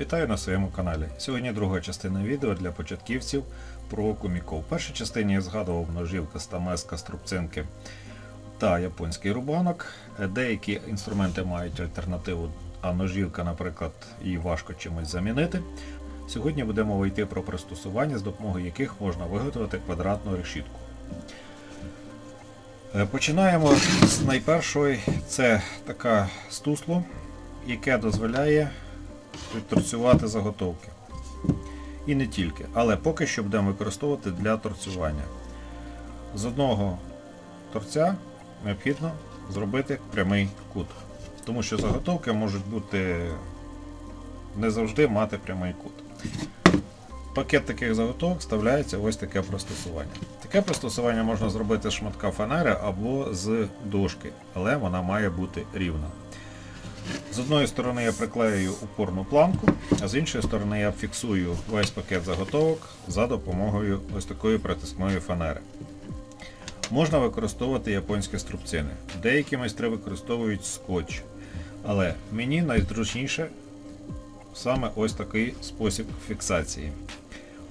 Вітаю на своєму каналі. Сьогодні друга частина відео для початківців про коміко. В першій частині я згадував ножівка, стамеска, струбцинки та японський рубанок. Деякі інструменти мають альтернативу, а ножівка, наприклад, її важко чимось замінити. Сьогодні будемо вийти про пристосування, з допомогою яких можна виготовити квадратну решітку. Е, Починаємо з найпершої. Це така стусло, яке дозволяє відторцювати заготовки. І не тільки, але поки що будемо використовувати для торцювання. З одного торця необхідно зробити прямий кут. Тому що заготовки можуть бути не завжди мати прямий кут. Пакет таких заготовок вставляється ось таке пристосування. Таке пристосування можна зробити з шматка фанери або з дошки, але вона має бути рівна. З одної сторони я приклею упорну планку, а з іншої сторони я фіксую весь пакет заготовок за допомогою ось такої притискної фанери. Можна використовувати японські струбцини. Деякі майстри використовують скотч. Але мені найзручніше саме ось такий спосіб фіксації.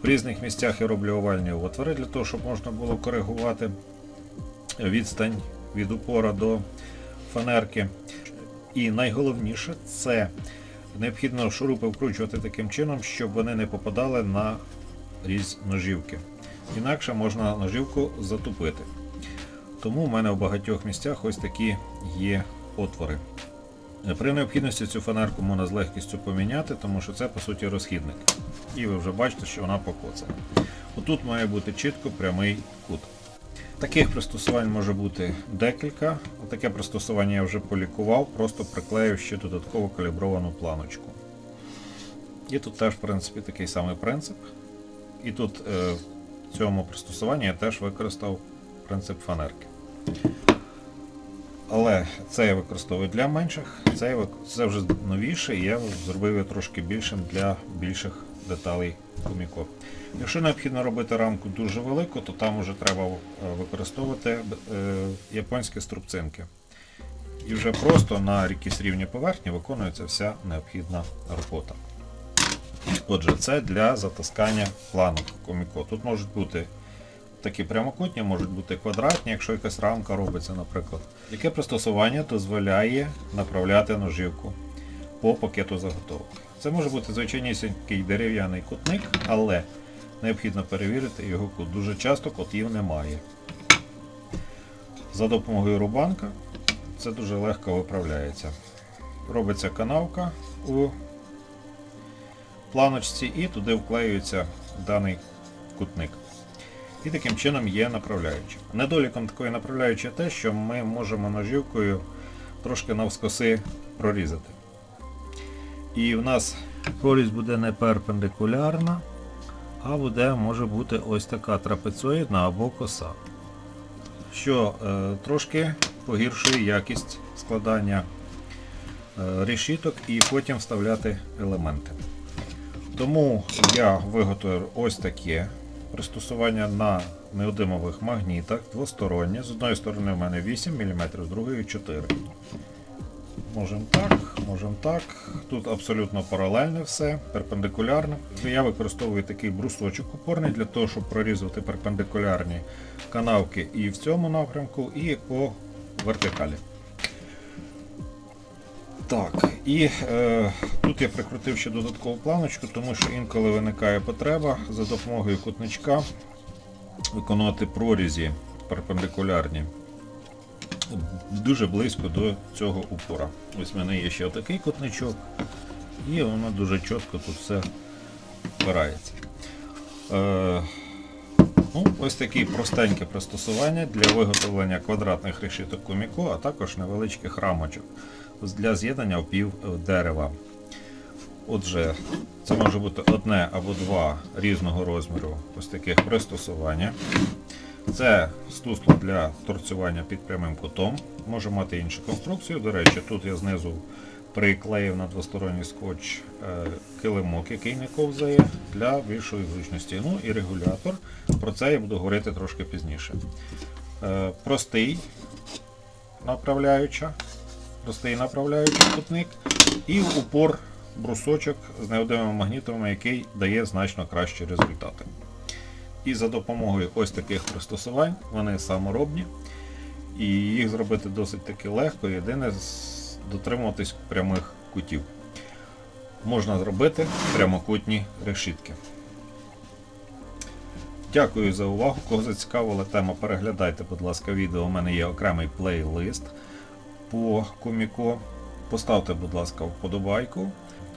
В різних місцях я роблю овальні отвори для того, щоб можна було коригувати відстань від упора до фанерки. І найголовніше це необхідно шурупи вкручувати таким чином, щоб вони не попадали на різ ножівки. Інакше можна ножівку затупити. Тому в мене в багатьох місцях ось такі є отвори. При необхідності цю фанерку можна з легкістю поміняти, тому що це по суті розхідник. І ви вже бачите, що вона покоцана. Отут має бути чітко прямий кут. Таких пристосувань може бути декілька. Таке пристосування я вже полікував, просто приклеїв ще додатково калібровану планочку. І тут теж, в принципі, такий самий принцип. І тут е, в цьому пристосуванні я теж використав принцип фанерки. Але це я використовую для менших, це, я це вже новіше, і я зробив його трошки більшим для більших деталей коміко. Якщо необхідно робити рамку дуже велику, то там вже треба е, використовувати е, японські струбцинки. І вже просто на якійсь рівні поверхні виконується вся необхідна робота. Отже, це для затискання планок коміко. Тут можуть бути такі прямокутні, можуть бути квадратні, якщо якась рамка робиться, наприклад. Яке пристосування дозволяє направляти ножівку по пакету заготовок. Це може бути звичайнісінький дерев'яний кутник, але необхідно перевірити його кут. Дуже часто котів немає. За допомогою рубанка це дуже легко виправляється. Робиться канавка у планочці і туди вклеюється даний кутник. І таким чином є направляюча. Недоліком такої направляючої те, що ми можемо ножівкою трошки навскоси прорізати. І в нас прорізь буде не перпендикулярна, а буде, може бути ось така трапецоїдна або коса. Що е, трошки погіршує якість складання е, решіток і потім вставляти елементи. Тому я виготовив ось таке пристосування на неодимових магнітах двостороннє. З одної сторони в мене 8 мм, з другої 4 Можемо так, можемо так. Тут абсолютно паралельне все, перпендикулярно. Я використовую такий брусочок опорний для того, щоб прорізувати перпендикулярні канавки і в цьому напрямку, і по вертикалі. Так, і е, тут я прикрутив ще додаткову планочку, тому що інколи виникає потреба за допомогою кутничка виконувати прорізі перпендикулярні дуже близько до цього упора. Ось в мене є ще такий кутничок, і воно дуже чітко тут все впирається. Е, ну, ось такі простенькі пристосування для виготовлення квадратних решіток коміко, а також невеличких рамочок для з'єднання опів дерева. Отже, це може бути одне або два різного розміру ось таких пристосування. Це стусло для торцювання під прямим кутом. Може мати іншу конструкцію. До речі, тут я знизу приклеїв на двосторонній скотч е, килимок, який не ковзає, для більшої зручності. Ну і регулятор. Про це я буду говорити трошки пізніше. Е, Простий направляюча, простий направляючий кутник і упор брусочок з неодимими магнітами, який дає значно кращі результати. І за допомогою ось таких пристосувань вони саморобні. І їх зробити досить таки легко. Єдине дотримуватись прямих кутів. Можна зробити прямокутні решітки. Дякую за увагу. Кого зацікавила тема, переглядайте, будь ласка, відео. У мене є окремий плейлист по коміко. Поставте, будь ласка, вподобайку.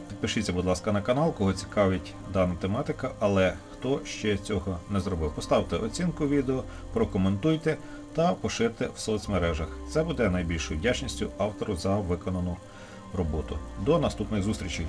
Підпишіться, будь ласка, на канал, кого цікавить дана тематика, але хто ще цього не зробив. Поставте оцінку відео, прокоментуйте та поширте в соцмережах. Це буде найбільшою вдячністю автору за виконану роботу. До наступних зустрічей!